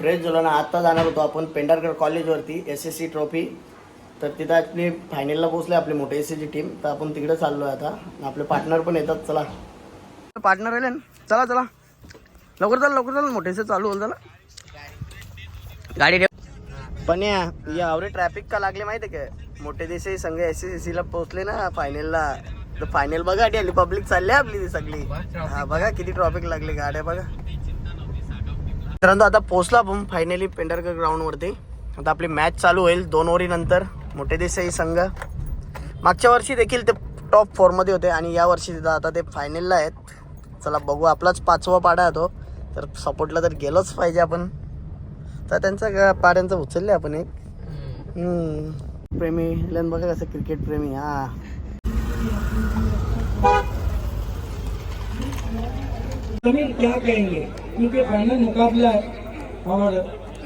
Fresh झालो ना आत्ता जाणार होतो आपण पेंढारकर कॉलेजवरती एस एस सी ट्रॉफी. तर तिथं आपली फायनलला पोहोचले आपली मोठे एस ची टीम तर आपण तिकडे चाललो आहे आता. आपले पार्टनर पण येतात. चला. पार्टनर आले ना? चला चला. लवकर चला लवकर चला. मोठे चालू होईल चला गाडी ठेव. पण या या आवरे ट्रॅफिक का लागले माहिती आहे का? मोठे देसाई संघ एस एस ला पोहोचले ना फायनलला तर फायनल बघा आली पब्लिक चालली आहे आपली ती सगळी. हा बघा किती ट्रॉफिक लागली. गाड्या बघा. मित्रांनो आता पोहोचला आपण फायनली पेंढरकर ग्राउंडवरती आता आपली मॅच चालू होईल दोन ओव्हरीनंतर मोठे देसाई संघ. मागच्या वर्षी देखील ते टॉप फोरमध्ये होते आणि या वर्षी तिथं आता ते फायनलला आहेत. चला बघू आपलाच पाचवा पाडा तो. तर सपोर्टला तर गेलोच पाहिजे आपण. तर त्यांचा पाड्यांचं उचलले आपण एक. प्रेमी लन बघा कसं क्रिकेट प्रेमी. हा. जमीन क्या कहेंगे? क्योंकि फाइनल मुकाबला है और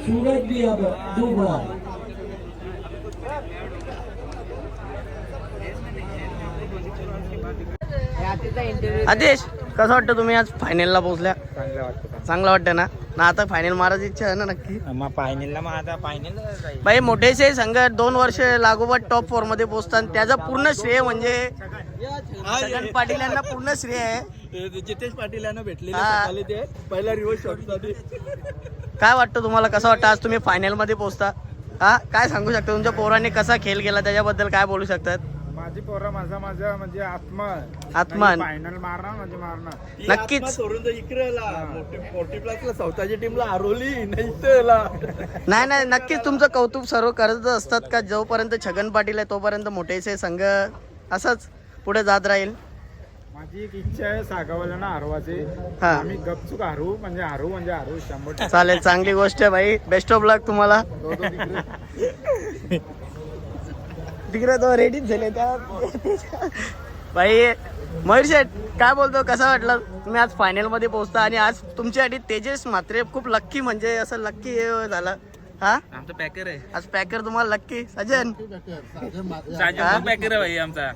सूरज भी अब डूब रहा है। आदेश कसं वाटतं तुम्ही आज फायनलला पोहोचल्या? चांगलं वाटतं चांगलं वाटतं ना? ना आता फायनल मारायची इच्छा आहे ना नक्की? मग फायनलला मग आता फायनल भाई मोठेसे संघ दोन वर्ष लागोपाठ टॉप फोरमध्ये पोहोचतात. त्याचं पूर्ण श्रेय म्हणजे छगन पाटील यांना पूर्ण श्रेय आहे. जितेश पाटील यांना भेटले हा. ते पहिला रिव्हर्स शॉट काय वाटतं तुम्हाला? कसं वाटतं आज तुम्ही फायनलमध्ये पोहोचता? हा? काय सांगू शकता? तुमच्या पोरांनी कसा खेळ केला? त्याच्याबद्दल काय बोलू शकतात? माझी पोरं माझा माझा म्हणजे आत्मा. आत्मा. फायनल मारणार म्हणजे मारणार. नक्कीच. सोडून इकडेला मोठी प्लसला स्वतःच्या टीमला हरवली नाही नाही नाही नक्कीच तुमचं कौतुक सर्व करत असतात का? जोपर्यंत छगन पाटील आहे तोपर्यंत मोठेसे संघ असंच पुढे जात राहील? माझी एक इच्छा आहे सागावाल्यांना हरवायची हा. आम्ही गपचूक हरू म्हणजे म्हणजे हरू शंभर टक्के. चालेल चांगली गोष्ट आहे भाई बेस्ट ऑफ लक तुम्हाला. तो- तो तिकडे. तिकडे तो रेडीच झाले त्या भाई मयूर शेठ काय बोलतो? कसं वाटलं? तुम्ही आज फायनलमध्ये पोहोचता आणि आज तुमच्यासाठी तेजस मात्रे खूप लक्की म्हणजे असं लक्की झालं. हा? आमचा पॅकर आहे. आज पॅकर तुम्हाला लक्की सजन. हा? पॅकर आहे भाई आमचा.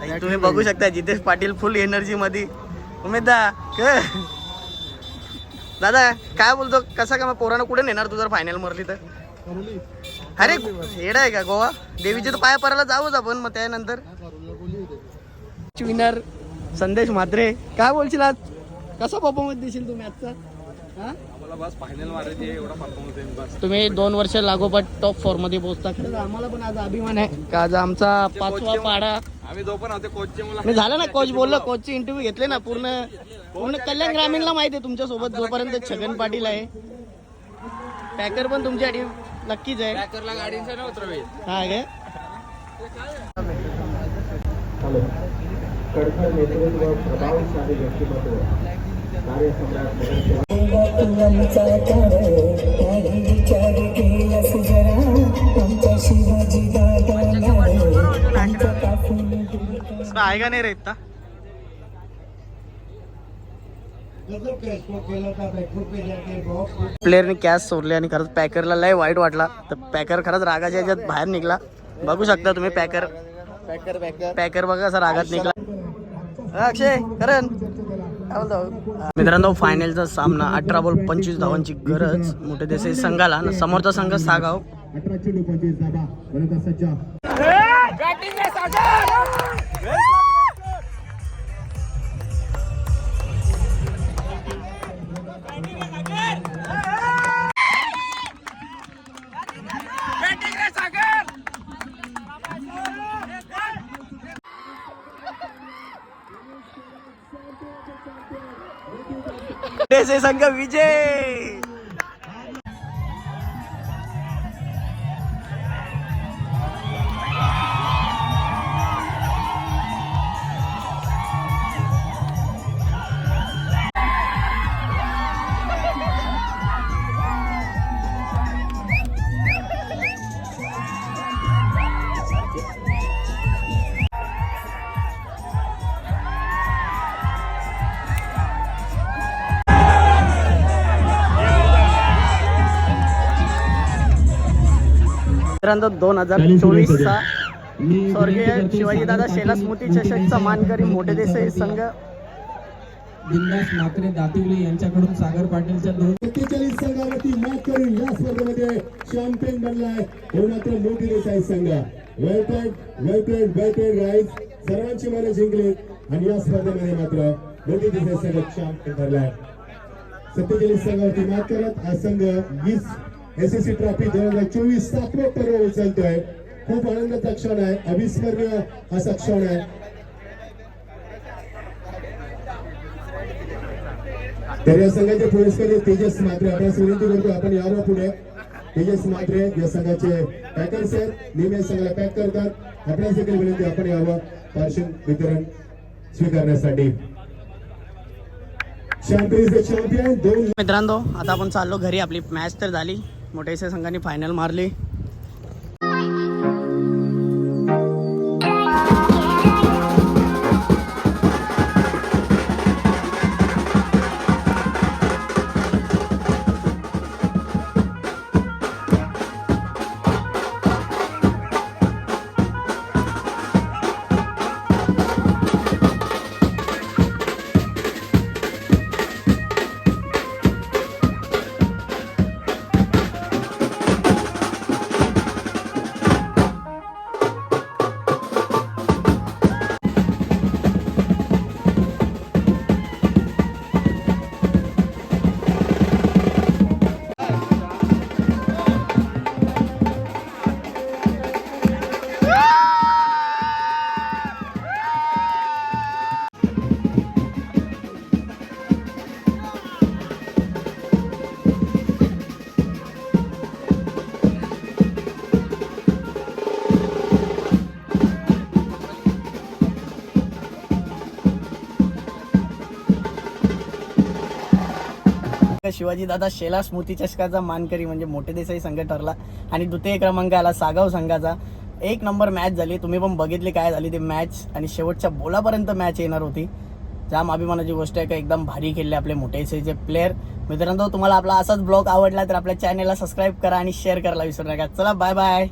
तुम्ही बघू शकता जितेश पाटील फुल एनर्जी मध्ये उमेद दादा काय बोलतो? कसा का मग पोरानं कुठे नेणार तू जर फायनल मरली तर? अरे येडा आहे का गोवा? देवीच्या तर पाया पराला जाऊच आपण मग त्यानंतर. विनर संदेश म्हात्रे. काय बोलशील आज? कसा परफॉर्मन्स देशील तुम्ही आजचा? बस फायनल मारायची एवढा परफॉर्मन्स बस. तुम्ही दोन वर्ष लागोपाठ टॉप फोरमध्ये पोहोचता. आम्हाला पण आज अभिमान आहे का आज आमचा पाचवा पाडा आम्ही जो पण होते कोचचे मुलं मी झालं ना कोच बोललो कोचचे इंटरव्ह्यू घेतले ना पूर्ण पूर्ण कल्याण ग्रामीणला माहिती आहे तुमच्यासोबत जोपर्यंत छगन पाटील आहे. पॅकर पण तुमच्यासाठी नक्कीच आहे. पॅकरला गाडींचा नाही उतरवेल हा काय? हॅलो. कडखड नेतृत्व प्रभावशाली व्यक्तिमत्व कार्यसम्राट आहे का नाही रे इथं? प्लेअरने कॅच सोडले आणि खरंच पॅकरला लय वाईट वाटला. तर पॅकर खरंच रागाच्या याच्यात बाहेर निघला. बघू शकता तुम्ही पॅकर पॅकर पॅकर पॅकर बघा असं रागात निघला. अक्षय करण? मित्रांनो फायनलचा सामना अठरा बॉल पंचवीस धावांची गरज. मोठे देसाई संघाला समोरचा संघ सागाव. अठरा चेंडू पंचवीस धाबा मित्रांनो दोन हजार चोवीसचा स्वर्गीय शिवाजीदादा शेला स्मृती चषकचा मानकरी मोठे देसाई संघ. बिंदास मात्रे दातिवले यांच्याकडून सागर पाटीलच्या दोन सत्तेचाळीस संघावरती मात करून या स्पर्धेमध्ये चॅम्पियन बनलाय हे मात्र मोठी देसाई संघ वेलपेड वेलपेड वेलपेड राईज सर्वांची मने जिंकली आणि या स्पर्धेमध्ये मात्र मोठी देसाई संघ चॅम्पियन ठरलाय सत्तेचाळीस संघावरती मात करत हा संघ वीस एस ट्रॉफी दोन हजार चोवीस सातवं पर्व उचलतोय. खूप आनंदाचा क्षण आहे. अविस्मरणीय असा क्षण आहे. तर या संघाचे पुरस्कार तेजस मात्रे. आपण विनंती करतो आपण यावं पुढे. तेजस मात्रे या संघाचे पॅकर्स आहेत नेहमी संघाला पॅक करतात. आपल्या देखील विनंती आपण यावं. पार्शन वितरण स्वीकारण्यासाठी. चॅम्पियन दोन मित्रांनो आता आपण चाललो घरी. आपली मॅच तर झाली. मोठ्या संघाने फायनल मारली. शिवाजी दादा शेला स्मृती चषकाचा मानकरी म्हणजे मोठे देसाई संघ ठरला. आणि द्वितीय क्रमांक आला सागाव संघाचा. एक नंबर मॅच झाली. तुम्ही पण बघितली काय झाली ती मॅच आणि शेवटच्या बोलापर्यंत मॅच येणार होती. जाम अभिमानाची गोष्ट आहे का एकदम भारी खेळले आपले मोठे देसाईचे प्लेअर मित्रांनो तुम्हाला आपला असाच ब्लॉग आवडला तर आपल्या चॅनेलला सबस्क्राईब करा आणि शेअर करायला विसरू नका. चला बाय बाय